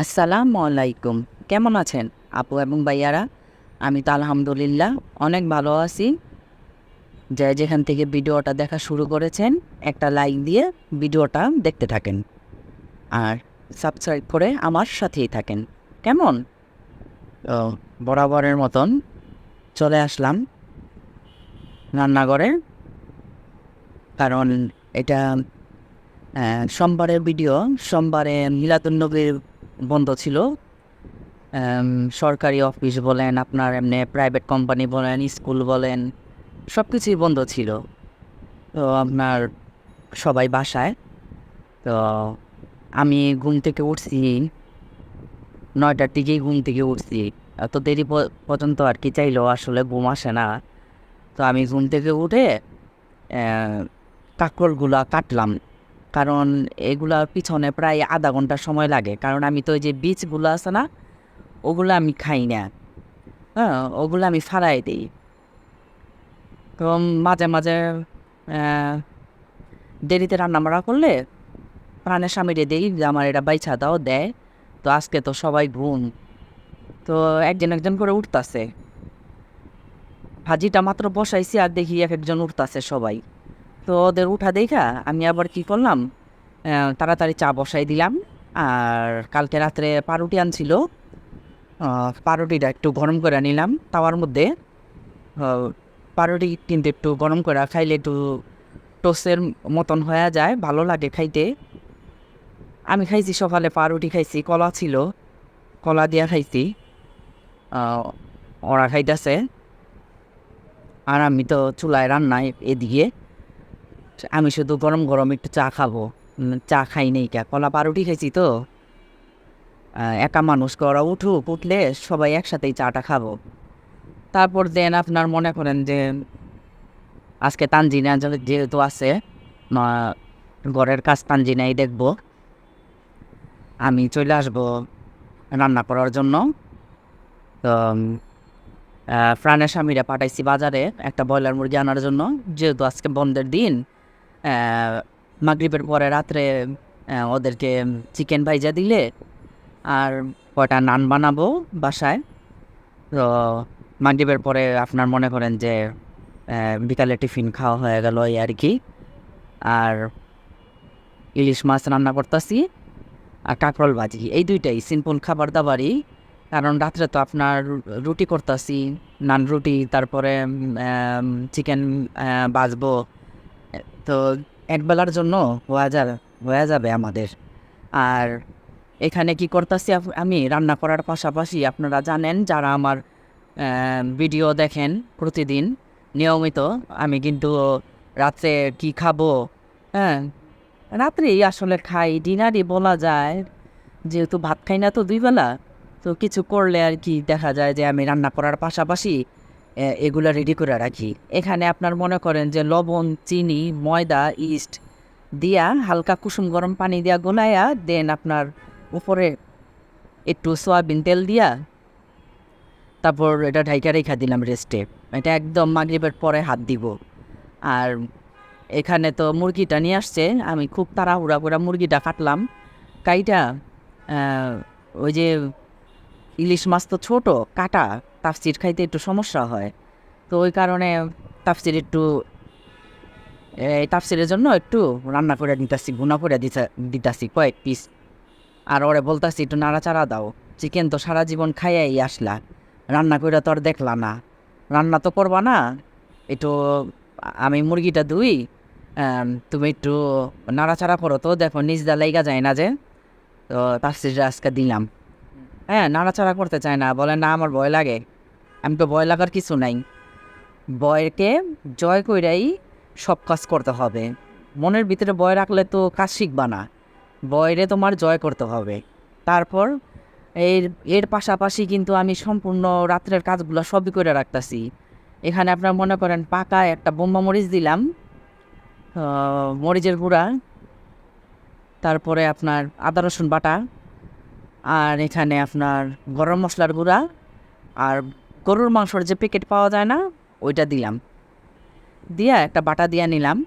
আসসালামু আলাইকুম। কেমন আছেন আপু এবং ভাইয়ারা? আমি তো আলহামদুলিল্লাহ অনেক ভালো আছি। যে যেখান থেকে ভিডিওটা দেখা শুরু করেছেন, একটা লাইক দিয়ে ভিডিওটা দেখতে থাকেন। আর সাবস্ক্রাইব করে আমার সাথেই থাকেন। কেমন? বরাবরের মতন চলে আসলাম রান্নাঘরে। কারণ এটা সোমবারের ভিডিও, সোমবারে মিলাদুন্নবীর বন্ধ ছিল। সরকারি অফিস বলেন, আপনার এমনি প্রাইভেট কোম্পানি বলেন স্কুল বলেন সব কিছুই বন্ধ ছিল। তো আপনার সবাই বাসায়। তো আমি ঘুম থেকে উঠছি, নয়টার দিকেই ঘুম থেকে উঠছি। এত দেরি পর্যন্ত আর কি চাইলেও আসলে ঘুম আসে না। তো আমি ঘুম থেকে উঠে কাঁকড়গুলা কাটলাম। কারণ এগুলার পিছনে প্রায় আধা ঘণ্টা সময় লাগে। কারণ আমি তো ওই যে বীজগুলো আছে না, ওগুলো আমি খাই না। হ্যাঁ ওগুলো আমি ফালাই দিই। তো মাঝে মাঝে দেরিতে রান্না বাড়া করলে প্রাণের স্বামীরে দিই যে আমার এটা বাইছা দাও দেয় তো আজকে তো সবাই ঘুম তো একজন একজন করে উঠতাছে। ভাজিটা মাত্র বসাইছি আর দেখি এক একজন উঠতাছে সবাই। তো ওদের উঠা দেখা আমি আবার কি করলাম তাড়াতাড়ি চা বসাই দিলাম। আর কালকে রাত্রে পাউরুটি আনছিল আহ, পাউরুটিটা একটু গরম করে নিলাম তাওয়ার মধ্যে। পাউরুটি কিন্তু একটু গরম করে খাইলে একটু টোস্টের মতন হয়ে যায় ভালো লাগে খাইতে। আমি খাইছি সকালে পাউরুটি খাইছি কলা ছিল কলা দিয়া খাইছি। ওরা খাইতেছে। আর আমি তো চুলায় রান্নায় এদিকে আমি শুধু গরম গরম একটু চা খাব। চা খাই নেই কে? কলা পাউরুটি খাইছি তো। একা মানুষ করা উঠুক, উঠলে সবাই একসাথেই চাটা খাব। তারপর দেন আপনার মনে করেন যে, আজকে তানজিনা যেহেতু আছে ঘরের কাজ তানজিনাই দেখব। আমি চলে আসব রান্না করার জন্য। তো প্রাণের স্বামীরা পাঠাইছি বাজারে একটা ব্রয়লার মুরগি আনার জন্য। যেহেতু আজকে বন্ধের দিন মাগরিবের পরে রাত্রে ওদেরকে চিকেন ভাইজা দিলে আর কয়টা নান বানাবো বাসায়। তো মাগরিবের পরে আপনার মনে করেন যে বিকালে টিফিন খাওয়া হয়ে গেল এই আর কি। আর ইলিশ মাছ রান্না করতেছি আর কাঁকরোল ভাজি, এই দুইটাই সিম্পল খাবার দাবারই। কারণ রাত্রে তো আপনার রুটি করতেছি, নান রুটি, তারপরে চিকেন বাজবো তো একবেলার জন্য হয়ে যাবে হয়ে যাবে আমাদের। আর এখানে কি করতেছি আমি রান্না করার পাশাপাশি আপনারা জানেন যারা আমার ভিডিও দেখেন প্রতিদিন, নিয়মিত আমি কিন্তু রাত্রে কি খাব হ্যাঁ রাত্রেই আসলে খাই, ডিনারই বলা যায়। যেহেতু ভাত খাই না তো দুইবেলা তো কিছু করলে আর কি দেখা যায় যে আমি রান্না করার পাশাপাশি এগুলো রেডি করে রাখি। এখানে আপনার মনে করেন যে লবণ, চিনি, ময়দা ইস্ট দিয়া হালকা কুসুম গরম পানি দিয়া গোলাইয়া দেন আপনার উপরে একটু সয়াবিন তেল দিয়া তারপর এটা ঢাইকা রেখা দিলাম রেস্টে এটা একদম মাগরিবের পরে হাত দিব। আর এখানে তো মুরগিটা নিয়ে আসছে, আমি খুব তাড়াহুড়া করে মুরগিটা কাটলাম। কাইটা ওই যে ইলিশ মাছ তো ছোট, কাটা। তাফসির খাইতে একটু সমস্যা হয়। তো ওই কারণে তাফসির একটু এই তাফসিরের জন্য একটু রান্না করে দিতাছি গুনা করে দিতা দিতাছি কয়েক পিস আর ওরে বলতাছি একটু নাড়াচাড়া দাও। চিকেন তো সারা জীবন খাইয়াই আসলা। রান্না করে তো আর দেখলা না। রান্না তো করবা না। একটু আমি মুরগিটা ধুই তুমি একটু নাড়াচাড়া করো তো। দেখো নিজ দা লাইগা যায় না যে। তো তাফসিরটা আজকে দিলাম। হ্যাঁ নাড়াচাড়া করতে চায় না। বলে না আমার ভয় লাগে। আমি তো ভয় লাগার কিছু নাই। ভয়কে জয় কইরাই সব কাজ করতে হবে। মনের ভিতরে ভয় রাখলে তো কাজ শিখবা না। ভয়রে তোমার জয় করতে হবে। তারপর এর এর পাশাপাশি কিন্তু আমি সম্পূর্ণ রাত্রের কাজগুলো সবই করে রাখতেছি। এখানে আপনার মনে করেন পাকা একটা বোম্বা মরিচ দিলাম মরিচের গুঁড়া, তারপরে আপনার আদা রসুন বাটা, আর এখানে আপনার গরম মশলার গুঁড়া, আর গরুর মাংসর যে প্যাকেট পাওয়া যায় না, ওইটা দিলাম। দিয়া একটা বাটা দিয়া নিলাম।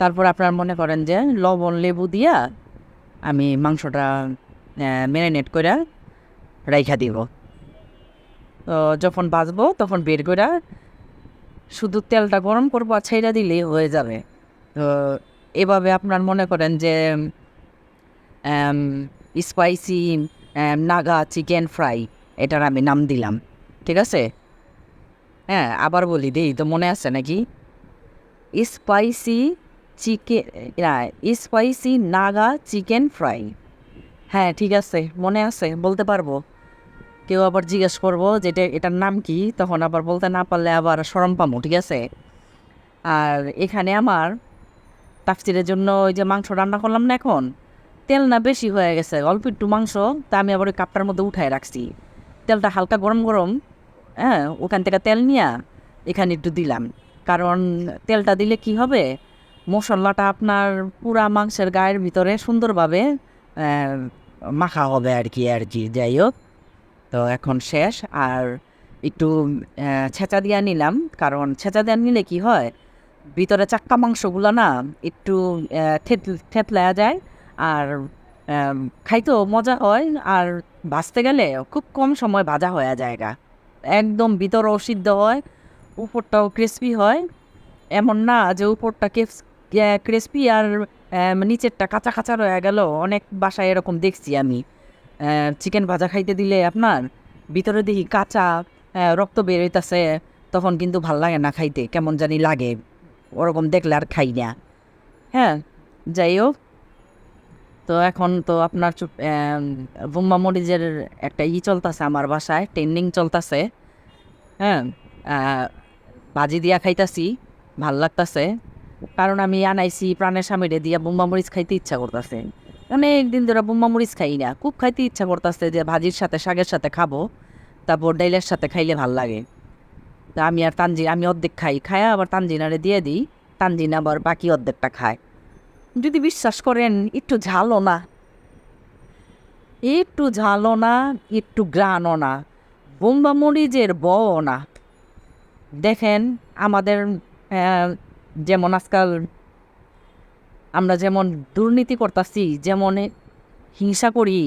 তারপর আপনার মনে করেন যে লবণ, লেবু দিয়া আমি মাংসটা ম্যারিনেট করে রাইখা দিব। তো যখন ভাজবো তখন বের করে শুধু তেলটা গরম করব আর ছেড়ে দিলেই হয়ে যাবে। তো এভাবে আপনার মনে করেন যে স্পাইসি নাগা চিকেন ফ্রাই এটার আমি নাম দিলাম। ঠিক আছে? হ্যাঁ আবার বলি দেই, তো মনে আছে নাকি? Spicy chicken spicy Naga chicken fry. হ্যাঁ ঠিক আছে, মনে আছে, বলতে পারব। কেউ আবার জিজ্ঞেস করব যেটা এটার নাম কি? তখন আবার বলতে না পারলে আবার সরম পামো, ঠিক আছে? আর এখানে আমার তাফসিরের জন্য ওই যে মাংস রান্না করলাম না এখন, তেল না বেশি হয়ে গেছে, অল্প একটু মাংস, তা আমি আবার ওই কাপটার মধ্যে উঠায় রাখছি। তেলটা হালকা গরম গরম হ্যাঁ ওখান থেকে তেল নিয়ে এখানে একটু দিলাম। কারণ তেলটা দিলে কি হবে? মশলাটা আপনার পুরা মাংসের গায়ের ভিতরে সুন্দরভাবে মাখা হবে আর কি আর কি যাই হোক, তো এখন শেষ। আর একটু ছেঁচা দিয়ে নিলাম। কারণ ছেঁচা দিয়ে নিলে কি হয়? ভিতরে চাক্কা মাংসগুলো না একটু থেতলা যায়। আর খাইতেও মজা হয়। আর ভাজতে গেলে খুব কম সময় ভাজা হয়ে জায়গা একদম ভিতরও সিদ্ধ হয়, উপরটাও ক্রিস্পি হয়। এমন না যে উপরটা ক্রিস্পি আর নিচেরটা কাঁচা কাঁচা রয়ে গেল। অনেক বাসায় এরকম দেখছি আমি। চিকেন ভাজা খাইতে দিলে আপনার ভিতরে দেখি কাঁচা রক্ত বের হইতাছে, তখন কিন্তু ভালো লাগে না খাইতে, কেমন জানি লাগে। ওরকম দেখলে আর খাই না। হ্যাঁ যাই হোক। তো এখন তো আপনার বোম্বা মরিচের একটা ই চলতেছে আমার বাসায় ট্রেন্ডিং চলতেছে। হ্যাঁ ভাজি দিয়া খাইতাছি, ভালো লাগতাছে। কারণ আমি আনাইছি প্রাণের স্বামীরে দিয়া বোম্বা মরিচ খাইতে ইচ্ছা করতেছে। অনেক দিন ধরে বোম্বা মরিচ খাই না, খুব খাইতে ইচ্ছা করতেছে যে ভাজির সাথে, শাকের সাথে খাব, তারপর ডাইলের সাথে খাইলে ভালো লাগে। তা আমি আর তানজি, আমি অর্ধেক খাই, খায় আবার তানজিনারে দিয়ে দিই, তানজিনা আবার বাকি অর্ধেকটা খায়। যদি বিশ্বাস করেন, একটু ঝালও না। একটু ঝালও না, একটু গ্রানও না, বোম্বা মরিচের বও না। দেখেন, আমাদের যেমন আজকাল আমরা যেমন দুর্নীতি করতাছি, যেমন হিংসা করি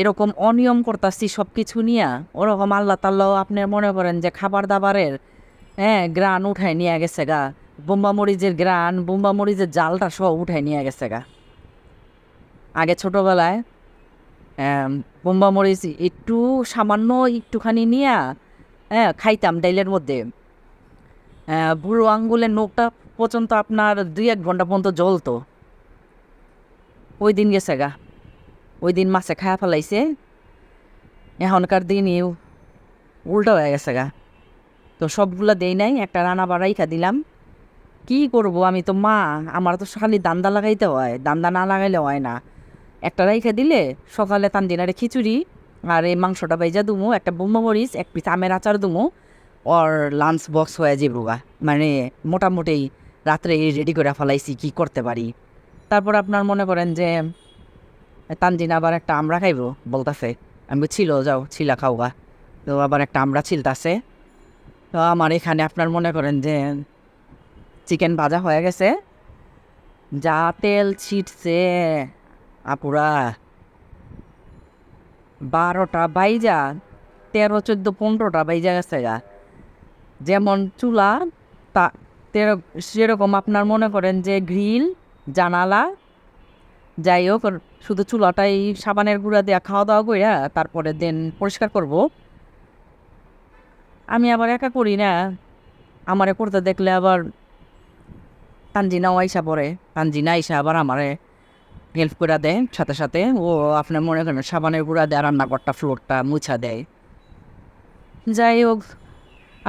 এরকম অনিয়ম করতাছি সব কিছু নিয়ে, ওরকম আল্লাহ তাল্লাহ আপনি মনে করেন যে খাবার দাবারের হ্যাঁ গ্রান উঠায় নিয়ে গেছে গা। বোম্বা মরিচের গ্রান, বোম্বা মরিচের জালটা সব উঠায় নিয়ে গেছে গা। আগে ছোটোবেলায় বোম্বা মরিচ একটু সামান্য একটুখানি নিয়ে হ্যাঁ খাইতাম ডাইলের মধ্যে। বুড়ো আঙ্গুলের নোকটা পর্যন্ত আপনার দুই এক ঘণ্টা পর্যন্ত জ্বলতো। ওই দিন গেছে গা। ওই দিন মাছে খায়া ফেলাইছে। এখনকার দিনই উল্টা হয়ে গেছে গা। তো সবগুলো দেই নাই, একটা রান্না বাড়াইখা দিলাম। কি করব? আমি তো মা, আমার তো খালি দান্দা লাগাইতে হয়, দান্দা না লাগাইলে হয় না। একটা রাইখা দিলে সকালে তানদিনারে খিচুড়ি আর এই মাংসটা বাইজা দুমু, একটা বোম্বা মরিচ, এক পিস আমের আচার দুমু, ওর লাঞ্চ বক্স হয়ে গা। মানে মোটামুটি রাত্রে রেডি করে ফেলাইছি, কি করতে পারি। তারপর আপনার মনে করেন যে, তানজিন আবার একটা আমরা খাইব বলতাছে। আমি ছিল যাও, ছিলা খাও গা। তো আবার একটা আমরা ছিলতাছে। তো আমার এখানে আপনার মনে করেন যে চিকেন ভাজা হয়ে গেছে। যা তেল ছিটছে, আপুরা। বারোটা বাইজা, তেরো, চোদ্দ, পনেরোটা বাইজা গেছে গা। যেমন চুলা, তা তেরো সেরকম আপনার মনে করেন যে গ্রিল, জানালা, যাই হোক, শুধু চুলাটাই সাবানের গুঁড়া দেওয়া খাওয়া দাওয়া কইরা তারপরে দেন পরিষ্কার করব। আমি আবার একা করি না। আমারে করতে দেখলে আবার তানজিনাও আইসা পড়ে তানজিনা আইসা আবার আমারে হেল্প করে দেয়, সাথে সাথে ও আপনার মনে করেন সাবানের গুঁড়া দেয়, রান্নাঘরটা ফ্লোরটা মুছা দেয়। যাই হোক,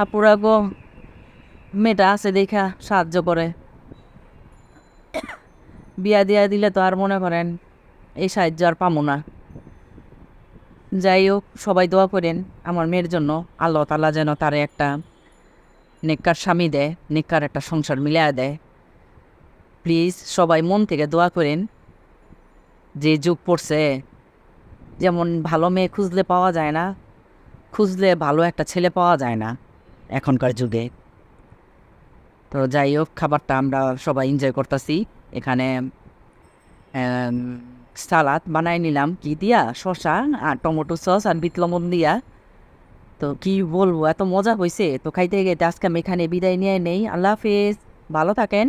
আপুরা গো, মেয়েটা আছে দেখা, সাহায্য করে। বিয়া দিয়া দিলে তো আর মনে করেন এই সাহায্য আর পামো না। যাই হোক, সবাই দোয়া করেন আমার মেয়ের জন্য, আল্লাহ তালা যেন তারে একটা নেককার স্বামী দেয়, নেককার একটা সংসার মিলিয়ে দেয়। প্লিজ সবাই মন থেকে দোয়া করেন যে যুগ পড়ছে। যেমন ভালো মেয়ে খুঁজলে পাওয়া যায় না, খুঁজলে ভালো একটা ছেলে পাওয়া যায় না এখনকার যুগে। তো যাই হোক, খাবারটা আমরা সবাই এনজয় করতেছি। এখানে সালাদ বানাই নিলাম। কি দিয়া? শসা আর টমেটো সস আর বিট লবণ দিয়া। তো কি বলব, এত মজা হয়েছে তো খাইতে গেতে আজকে আমি এখানে বিদায় নিয়ে নেই। আল্লাহ হাফিজ। ভালো থাকেন।